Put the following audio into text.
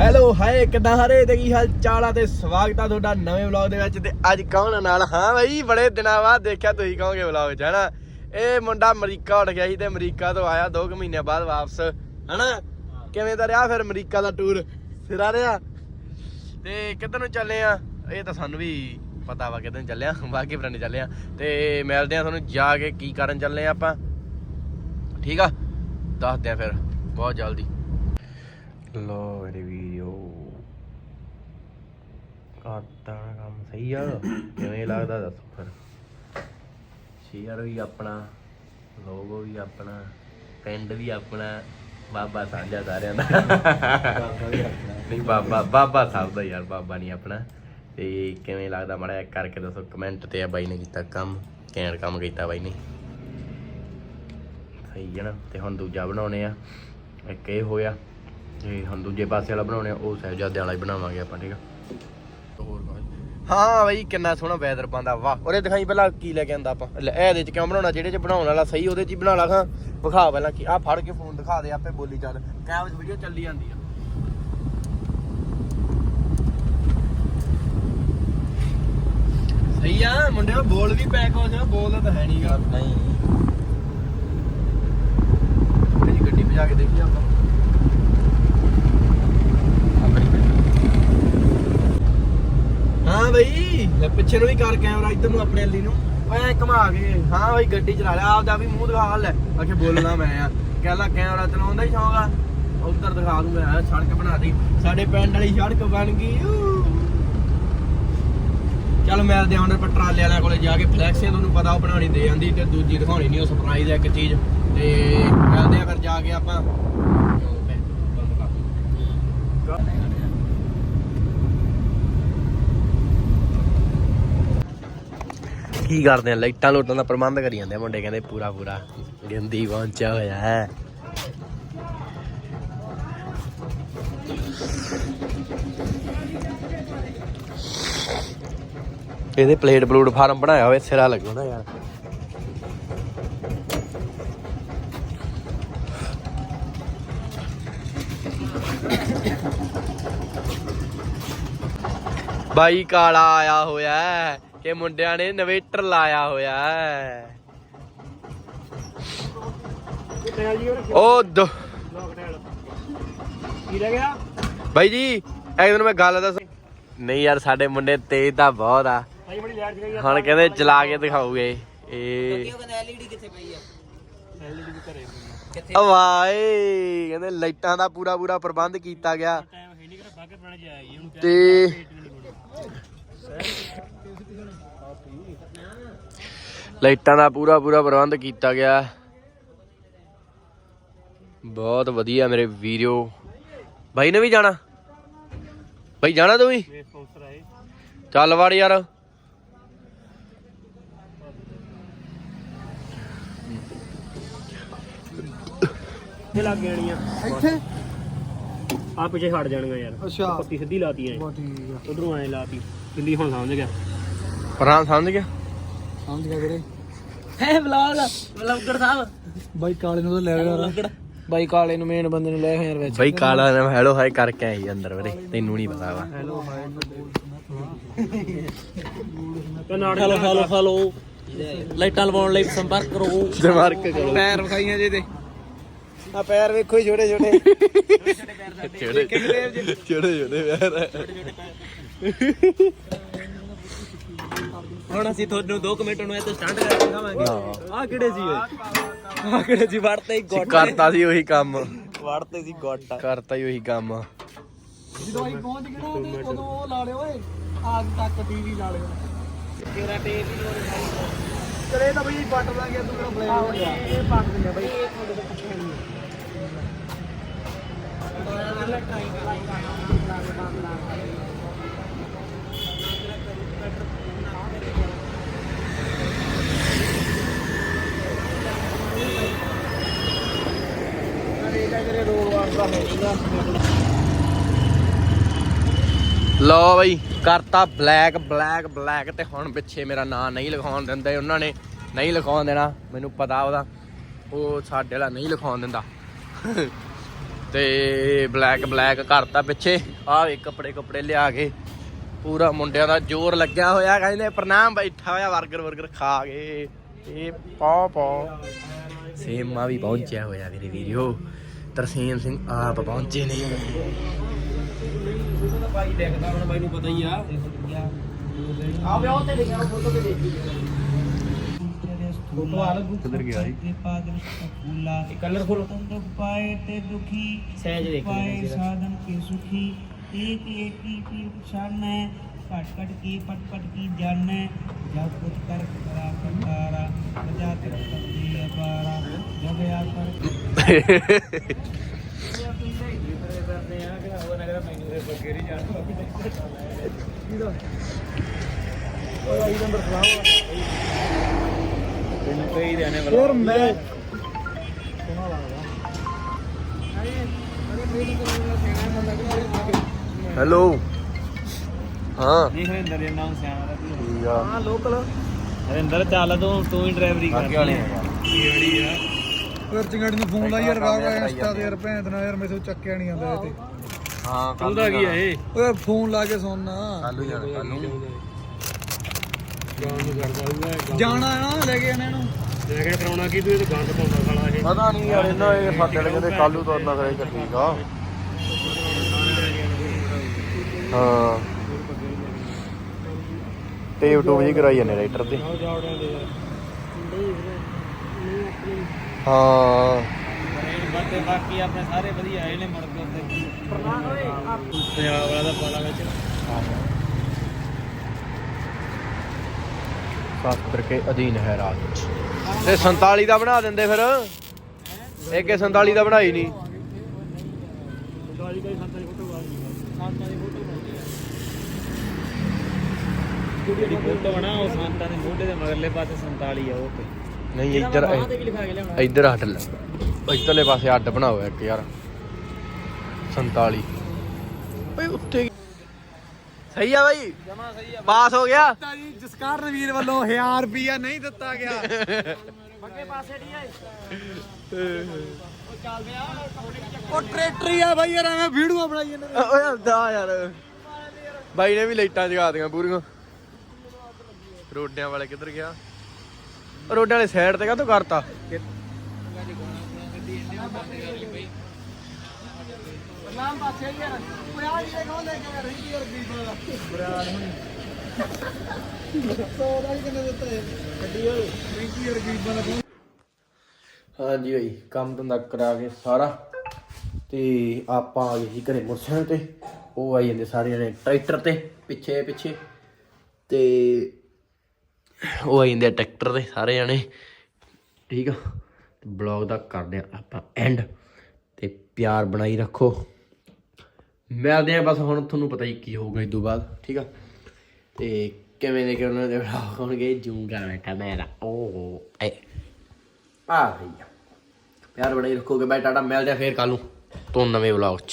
Hello ਹਾਏ ਕਿੱਦਾਂ ਹਰੇ ਤੇ ਕੀ ਹਾਲ ਚਾਲ ਆ ਤੇ ਸਵਾਗਤ ਆ ਤੁਹਾਡਾ ਨਵੇਂ ਵਲੌਗ ਦੇ ਵਿੱਚ। ਤੇ ਅੱਜ ਕੌਣ ਨਾਲ? ਹਾਂ ਬਈ, ਬੜੇ ਦਿਨਾਂ ਬਾਅਦ ਦੇਖਿਆ ਤੁਸੀਂ ਕਹੋਗੇ ਵਲੌਗ 'ਚ, ਹਨਾ? ਇਹ ਮੁੰਡਾ ਅਮਰੀਕਾ ਉੱਠ ਗਿਆ ਸੀ ਤੇ ਅਮਰੀਕਾ ਤੋਂ ਆਇਆ 2 ਮਹੀਨੇ ਬਾਅਦ ਵਾਪਸ, ਹਨਾ? ਕਿਵੇਂ ਦਾ ਰਿਹਾ ਫਿਰ ਅਮਰੀਕਾ ਦਾ ਟੂਰ ਸਿਰਾ ਰਿਹਾ? ਤੇ ਕਿੱਧਰ ਨੂੰ ਚੱਲੇ ਆ? ਇਹ ਤਾਂ ਸਾਨੂੰ ਵੀ ਪਤਾ ਵਾ ਕਿੱਦਾਂ ਚੱਲਿਆ ਚੱਲੇ ਆ, ਬਾਕੀ ਫਰੈਂਡ ਚੱਲੇ ਤੇ ਮਿਲਦੇ ਆ ਤੁਹਾਨੂੰ ਜਾ ਕੇ ਕੀ ਕਰਨ ਚੱਲੇ ਆ ਆਪਾਂ। ਠੀਕ ਆ? ਦੱਸਦੇ ਆ ਫਿਰ, ਬਹੁਤ ਜਲਦੀ। ਲੋ ਮੇਰੀ ਵੀਡੀਓ ਕਰਤਾ ਕੰਮ ਸਹੀ ਆ। ਕਿਵੇਂ ਲੱਗਦਾ ਦੱਸੋ ਫਿਰ। ਸ਼ੇਅਰ ਵੀ ਆਪਣਾ ਲੋਗੋ ਵੀ ਆਪਣਾ ਪਿੰਡ ਵੀ ਆਪਣਾ ਬਾਬਾ ਸਾਂਝਾ ਸਾਰਿਆਂ ਦਾ। ਨਹੀਂ ਬਾਬਾ ਬਾਬਾ ਸਾਹਿਬ ਦਾ ਯਾਰ ਬਾਬਾ ਨਹੀਂ ਆਪਣਾ। ਤੇ ਕਿਵੇਂ ਲੱਗਦਾ ਮਾੜਾ ਕਰਕੇ ਦੱਸੋ ਕਮੈਂਟ ਤੇ ਆ ਬਾਈ ਨੇ ਕੀਤਾ ਕੰਮ ਕੈਂਡ ਕੰਮ ਕੀਤਾ ਬਾਈ ਨੇ। ਸਹੀ ਹੈ ਨਾ ਤੇ ਹੁਣ ਦੂਜਾ ਬਣਾਉਣੇ ਆ। ਇੱਕ ਇਹ ਹੋਇਆ ਤੇ ਹੁਣ ਦੂਜੇ ਪਾਸੇ ਵਾਲਾ ਬਣਾਉਣੇ ਆ ਉਹ ਸਹਿਜਾਦੇ ਵਾਲਾ ਹੀ ਬਣਾਵਾਂਗੇ ਆਪਾਂ ਠੀਕ ਆ। ਹਾਂ ਬਈ ਕਿੰਨਾ ਸੋਹਣਾ ਵੈਦਰ ਬੰਦਾ ਵਾਹ। ਉਹਦੇ ਦਿਖਾਈ ਪਹਿਲਾਂ ਕੀ ਲੈ ਕੇ ਆਂਦਾ ਆਪਾਂ। ਲੈ ਇਹਦੇ ਚ ਕਿਉਂ ਬਣਾਉਣਾ ਜਿਹੜੇ ਚ ਬਣਾਉਣ ਵਾਲਾ ਸਹੀ ਉਹਦੇ ਚ ਹੀ ਬਣਾ ਲਾ ਖਾਂ। ਵਿਖਾ ਪਹਿਲਾਂ ਕੀ ਆ ਫੜ ਕੇ ਫੋਨ ਦਿਖਾ ਦੇ ਆਪੇ ਬੋਲੀ ਚੱਲ। ਕੈਮਰੇ ਵੀਡੀਓ ਚੱਲੀ ਜਾਂਦੀ ਆ। ਸਹੀ ਆ ਮੁੰਡਿਓ ਬੋਲ ਵੀ ਪੈ ਕੁਛ ਬੋਲਦਾ ਤਾਂ ਹੈ ਨਹੀਂਗਾ ਨਹੀਂ। ਗੱਡੀ ਭਜਾ ਕੇ ਦੇਖੀ ਆਪਾਂ। ਹਾਂ ਬਈ, ਲੈ ਪਿੱਛੇ ਨੂੰ ਵੀ ਕਰ ਕੈਮਰਾ ਇੱਧਰ ਨੂੰ ਆਪਣੇ ਅੱਲੀ ਨੂੰ। ਐ ਘੁਮਾ ਕੇ। ਹਾਂ ਬਈ, ਗੱਡੀ ਚਲਾ ਲਿਆ ਆਪਦਾ ਵੀ ਮੂੰਹ ਦਿਖਾ ਲੈ। ਆਖੇ ਬੋਲਣਾ ਮੈਂ ਆ। ਕਹਿੰਦਾ ਕੈਮਰਾ ਚਲਾਉਂਦਾ ਹੀ ਸ਼ੌਂਕ ਆ। ਉਧਰ ਦਿਖਾ ਦੂੰ ਮੈਂ, ਸੜਕ ਬਣਾ ਦੀ। ਸਾਡੇ ਪਿੰਡ ਵਾਲੀ ਸੜਕ ਬਣ ਗਈ ਊ। ਚੱਲ ਮੈਂ ਪਰ ਟਰਾਲੇ ਵਾਲਿਆਂ ਕੋਲੇ ਜਾ ਕੇ ਫਲੈਕਸੀਆਂ ਤੁਹਾਨੂੰ ਪਤਾ ਉਹ ਬਣਾਉਣੀ ਦੇ ਜਾਂਦੀ ਤੇ ਦੂਜੀ ਦਿਖਾਉਣੀ ਨਹੀਂ, ਉਹ ਸਰਪ੍ਰਾਈਜ਼ ਹੈ ਇੱਕ ਚੀਜ਼। ਤੇ ਮਿਲਦੇ ਆ ਫਿਰ ਜਾ ਕੇ ਆਪਾਂ। ਕੀ ਕਰਦੇ ਆ? ਲਾਈਟਾਂ ਲੋਟਾਂ ਦਾ ਪ੍ਰਬੰਧ ਕਰੀ ਜਾਂਦੇ ਆ ਮੁੰਡੇ, ਕਹਿੰਦੇ ਪੂਰਾ ਪੂਰਾ। ਗਿੰਦੀ ਪਹੁੰਚਿਆ ਹੋਇਆ ਹੈ। ਇਹਦੇ ਪਲੇਟ ਪਲੂਟ ਫਾਰਮ ਬਣਾਇਆ ਹੋਇਆ, ਸਿਰਾ ਲੱਗਣਾ ਯਾਰ। ਬਾਈ ਕਾਲਾ ਆਇਆ ਹੋਇਆ ਕਿ ਮੁੰਡਿਆਂ ਨੇ ਨਵੇਟਰ ਲਾਇਆ ਹੋਇਆ ਹੈ। ਉਹ ਦੋ ਕੀ ਰਹਿ ਗਿਆ ਬਾਈ ਜੀ ਇੱਕ ਦਿਨ ਮੈਂ ਗੱਲ ਦੱਸ। ਨਹੀਂ ਯਾਰ ਸਾਡੇ ਮੁੰਡੇ ਤੇਜ਼ ਤਾਂ ਬਹੁਤ ਆ। ਭਾਈ ਬੜੀ ਲੈਟ ਗਈ ਹੁਣ ਕਹਿੰਦੇ ਚਲਾ ਕੇ ਦਿਖਾਉਗੇ। ਇਹ ਐਲਈਡੀ ਕਿੱਥੇ ਪਈ ਆ? ਐਲਈਡੀ ਵੀ ਘਰੇ ਕਿੱਥੇ ਵਾਏ ਕਹਿੰਦੇ ਲਾਈਟਾਂ ਦਾ ਪੂਰਾ ਪੂਰਾ ਪ੍ਰਬੰਧ ਕੀਤਾ ਗਿਆ। ਤੇ ਲਾਈਟਾਂ ਦਾ ਪੂਰਾ ਪੂਰਾ ਪ੍ਰਬੰਧ ਕੀਤਾ ਗਿਆ। ਬਹੁਤ ਵਧੀਆ ਮੇਰੇ ਵੀਡੀਓ ਬਾਈ ਨੇ ਵੀ ਜਾਣਾ? ਬਾਈ ਜਾਣਾ ਤੂੰ ਵੀ? ਚੱਲ ਵੜ ਯਾਰ। ਤੇ ਲੱਗ ਜਾਣੀਆਂ। ਇੱਥੇ? ਆ ਪਿੱਛੇ ਹਟ ਜਾਣਗਾ ਯਾਰ। ਅੱਛਾ। ਪੱਤੀ ਸਿੱਧੀ ਲਾਤੀ ਐ। ਬਾ ਠੀਕ ਆ। ਉਧਰੋਂ ਐ ਲਾਤੀ। ਦਿੱਲੀ ਹੁਣ ਸਮਝ ਗਿਆ। ਪਰਾਂ ਸਮਝ ਗਿਆ? ਸਮਝ ਗਿਆ ਵੀਰੇ। ਹੈ ਵਲੌਗ ਵਲੌਗਰ ਸਾਹਿਬ। ਬਾਈ ਕਾਲੇ ਨੂੰ ਤਾਂ ਲੈ ਗਿਆ ਬਾਈ ਕਾਲੇ ਨੂੰ ਮੇਨ ਬੰਦੇ ਨੂੰ ਲੈ ਗਿਆ ਯਾਰ ਵਿੱਚ। ਬਾਈ ਕਾਲਾ ਨੇ ਹੈਲੋ ਹਾਈ ਕਰਕੇ ਆਈ ਅੰਦਰ ਵੀਰੇ ਤੈਨੂੰ ਨਹੀਂ ਪਤਾ ਵਾ। ਹੈਲੋ ਹਾਏ ਹੈਲੋ ਹੈਲੋ ਹੈਲੋ ਲਾਈਟਾਂ ਲਵਾਉਣ ਲਈ ਸੰਪਰਕ ਕਰੋ। ਜਮਾਰਕ ਕਰੋ। ਪੈਰ ਵਿਖਾਈਆਂ ਜੇ ਤੇ ਆ ਪੈਰ ਵੇਖੋ ਹੀ ਛੋਟੇ ਛੋਟੇ। ਛੋਟੇ ਛੋਟੇ ਛੋਟੇ ਯਾਰ ਹੁਣ ਅਸੀਂ ਤੁਹਾਨੂੰ 2 ਮਿੰਟ ਨੂੰ ਇੱਥੇ ਸਟੰਟ ਕਰਕੇ ਦਿਖਾਵਾਂਗੇ। ਆ ਕਿਹੜੇ ਸੀ ਓਏ? ਆ ਕਿਹੜੇ ਸੀ? ਵੜਤੇ ਹੀ ਗੋਟ। ਕਰਤਾ ਸੀ ਉਹੀ ਕੰਮ। ਵੜਤੇ ਸੀ ਗੋਟਾ। ਕਰਤਾ ਹੀ ਉਹੀ ਕੰਮ। ਜਦੋਂ ਅਸੀਂ ਪਹੁੰਚ ਗਏ ਤੇ ਉਦੋਂ ਉਹ ਲਾ ਲਿਓ ਓਏ। ਆਗ ਤੱਕ ਟੀਵੀ ਲਾ ਲਿਓ। ਤੇਰਾ ਟੇਪ ਹੀ ਚਲੇ ਤਾਂ ਬਈ ਪੱਟ ਲਾਂਗੇ ਤੂੰ ਮੇਰਾ ਬਲੈਕ ਹੋ ਗਿਆ? ਇਹ ਪੱਟ ਦਿੰਦਾ ਬਈ। ਲਓ ਬਈ, ਕਰਤਾ ਬਲੈਕ ਬਲੈਕ ਬਲੈਕ ਤੇ ਹੁਣ ਪਿੱਛੇ ਮੇਰਾ ਨਾਂ ਨਹੀਂ ਲਿਖਾਉਣ ਦਿੰਦੇ, ਉਹਨਾਂ ਨੇ ਨਹੀਂ ਲਿਖਾਉਣ ਦੇਣਾ, ਮੈਨੂੰ ਪਤਾ ਉਹਦਾ। ਉਹ ਸਾਡੇ ਵਾਲਾ ਨਹੀਂ ਲਿਖਾਉਣ ਦਿੰਦਾ। ਤੇ ਬਲੈਕ ਬਲੈਕ ਕਰਤਾ ਪਿੱਛੇ। ਆਹ ਵੇ ਕੱਪੜੇ ਕੱਪੜੇ ਲਿਆ ਕੇ ਪੂਰਾ ਮੁੰਡਿਆਂ ਦਾ ਜ਼ੋਰ ਲੱਗਿਆ ਹੋਇਆ, ਕਹਿੰਦੇ ਪ੍ਰਣਾਮ ਬੈਠਾ ਹੋਇਆ 버ਗਰ 버ਗਰ ਖਾ ਕੇ। ਇਹ ਪੌ ਪਾ ਸੇਮਾ ਵੀ ਪਹੁੰਚਿਆ ਹੋਇਆ ਮੇਰੇ ਵੀਡੀਓ ਤਰਸੀਮ ਸਿੰਘ ਆਪ ਪਹੁੰਚੇ ਨੇ। ਭਾਈ ਦੇਖਦਾ ਹੁਣ ਬਾਈ ਨੂੰ ਪਤਾ ਹੀ ਆ ਆ ਵਿਆਹ ਤੇ ਲਿਖਿਆ ਫੋਟੋ ਤੇ ਦੇਖੀ ਕਿੱਧਰ ਗਿਆ ਸੀ ਫੂਲਾ ਕਲਰਫੁਲ ਦੁਖ ਪਾਏ ਤੇ ਦੁਖੀ ਸਹਿਜ ਦੇਖ ਪਾਏ ਸਾਧਨ ਕੇ ਸੁਖੀ ਏਕ ਏਕ ਕੀ ਪੀਰ ਪਛਾਨੈ ਘਟ ਘਟ ਕੀ ਪਟ ਪਟ ਕੀ ਜਾਣੈ ਜਬ ਕੁਛ ਕਰ ਕਰਾ ਕਰਤਾਰਾ ਪ੍ਰਜਾ ਤੇ ਪਤੀ ਅਪਾਰਾ ਜਬ ਆ ਕਰ ਤੈਨੂੰ ਕਈ ਦੇਣੇ ਹੋਰ ਮੈਂ ਹੈਲੋ ਹਾਂ। ਦੇਖ ਹਰਿੰਦਰ ਇਹ ਨਾਮ ਸਿਆਣਾ ਦਾ ਕੀ ਠੀਕ ਆ। ਹਾਂ ਲੋਕਲ ਹਰਿੰਦਰ ਚੱਲ ਤੂੰ ਤੂੰ ਹੀ ਡਰਾਈਵਰੀ ਕਰ। ਅੱਗੇ ਵਾਲੇ ਆ ਫਿਰ ਚੰਗੜੀ ਨੂੰ ਫੋਨ ਲਾਈ ਯਾਰ ਰਾਗਾ ਇੰਸਟਾ ਤੇ ਯਾਰ ਭੈਣ ਦੇ ਯਾਰ ਮੇਰੇ ਤੋਂ ਚੱਕਿਆ ਨਹੀਂ ਆਉਂਦਾ ਇਹ ਤੇ। ਹਾਂ ਤੂੰ ਦਾ ਕੀ ਆ ਇਹ? ਓਏ ਫੋਨ ਲਾ ਕੇ ਸੁਣਨਾ ਕੱਲੂ ਜਾਣਾ ਕੱਲੂ ਜਾਣਾ ਆ ਨਾ। ਲੈ ਕੇ ਇਹਨੂੰ। ਮੈਂ ਕਿਹਾ ਕਰਾਉਣਾ ਕੀ ਤੂੰ ਇਹ ਤਾਂ ਗੰਦ ਪਾਉਂਦਾ ਸਾਲਾ ਇਹ। ਪਤਾ ਨਹੀਂ ਯਾਰ ਇਹਨਾਂ ਇਹ ਵਾਲੇ ਕਹਿੰਦੇ ਕੱਲੂ ਤੋਂ ਨਾ ਕਰੇ ਠੀਕ ਆ ਹਾਂ। ਟੇਪ ਟੂਬ ਜੀ ਕਰਾਈ ਜਾਂਦੇ ਰਾਈਟਰ ਤੇ। ਹਾਂ। ਤੇ ਅਧੀਨ ਹੈ ਰਾਜ। ਤੇ 47 ਦਾ ਬਣਾ ਦਿੰਦੇ ਫਿਰ। ਇਹ ਕੇ 47 ਦਾ ਬਣਾਈ ਨਹੀਂ। ਜਿਹੜੀ ਫੋਟੋ ਬਣਾ ਉਹ ਸੰਤਾਂ ਦੇ ਮੋਢੇ ਦੇ ਮਗਰਲੇ ਪਾਸੇ 47 ਆ ਉਹ ਤੇ। ਨਹੀਂ ਇੱਧਰ ਇੱਧਰ ਹਟ ਲੈ। ਇੱਧਰਲੇ ਪਾਸੇ ਅੱਡ ਬਣਾਓ ਇੱਕ ਯਾਰ। 47 ਓਏ ਉੱਤੇ ਕੀ- ਸਹੀ ਆ ਬਾਈ। ਜਮਾ ਸਹੀ ਆ। ਪਾਸ ਹੋ ਗਿਆ। ਜੀ ਜਸਕਰਨ ਵੀਰ ਵੱਲੋਂ 1000 ਰੁਪਿਆ ਨਹੀਂ ਦਿੱਤਾ ਗਿਆ। ਅੱਗੇ ਪਾਸੇ ਨਹੀਂ ਆਏ। ਉਹ ਚੱਲਦੇ ਆ ਉਹ ਟਰੈਕਟਰ ਹੀ ਆ ਬਾਈ ਯਾਰ ਐਵੇਂ ਵੀਡੀਓ ਬਣਾਈ ਜਾਂਦੇ ਨੇ। ਓਏ ਦਾ ਯਾਰ। ਬਾਈ ਨੇ ਵੀ ਲਾਈਟਾਂ ਜਗਾ ਦਿੱਤੀਆਂ ਪੂਰੀਆਂ। ਰੋਡਿਆਂ ਵਾਲੇ ਕਿੱਧਰ ਗਿਆ? ਰੋਡਾਂ ਵਾਲੇ ਸਾਈਡ ਤੇ ਕਾਹਤੋਂ ਕਰਤਾ? ਨਾਮ ਪਾਸੇ ਯਾਰ ਓਏ ਆ ਜੀ ਕੌਣ ਲੈ ਕੇ ਆ ਰਹੀ ਯਾਰ ਗਰੀਬਾਂ ਦਾ ਬਰਾੜ ਹੁਣ ਸੌ ਦਾ ਵੀ ਕਿੰਨੇ ਦਿੱਤਾ ਹੈ ਗੱਡੀ ਓਏ ਰਿੰਕੀ ਯਾਰ ਗਰੀਬਾਂ ਦਾ ਕੌਣ ਹਾਂਜੀ ਭਾਈ ਕੰਮ ਧੰਦਾ ਕਰਾ ਕੇ ਸਾਰਾ ਤੇ ਆਪਾਂ ਆ ਗਏ ਸੀ ਘਰੇ ਮੋਟਰਸਾਈਕਲ ਤੇ। ਉਹ ਆਈ ਜਾਂਦੇ ਸਾਰੇ ਜਣੇ ਟਰੈਕਟਰ ਤੇ ਪਿੱਛੇ ਪਿੱਛੇ ਤੇ ਉਹ ਆ ਜਾਂਦੇ ਆ ਟਰੈਕਟਰ ਦੇ, ਸਾਰੇ ਜਾਣੇ। ਠੀਕ ਆ? ਬਲੌਗ ਦਾ ਕਰਦੇ ਆ ਆਪਾਂ ਐਂਡ ਤੇ ਪਿਆਰ ਬਣਾਈ ਰੱਖੋ। ਮਿਲਦੇ ਆ ਬਸ ਹੁਣ, ਤੁਹਾਨੂੰ ਪਤਾ ਹੀ ਕੀ ਹੋਊਗਾ ਇਸ ਤੋਂ ਬਾਅਦ। ਠੀਕ ਆ? ਤੇ ਕਿਵੇਂ ਦੇ ਕਿ ਉਹਨਾਂ ਦੇ ਵਲੌਗ ਹੋਣਗੇ, ਜੂਮ ਕਰ ਬੈਠਾ ਮੇਰਾ। ਓ ਐ। ਆ ਭਈਆ ਪਿਆਰ ਬਣਾਈ ਰੱਖੋਗੇ। ਬਾਈ, ਟਾਟਾ, ਮਿਲਦੇ ਆ ਫੇਰ ਕੱਲ ਨੂੰ। ਤੋਂ ਨਵੇਂ ਵਲੌਗ 'ਚ।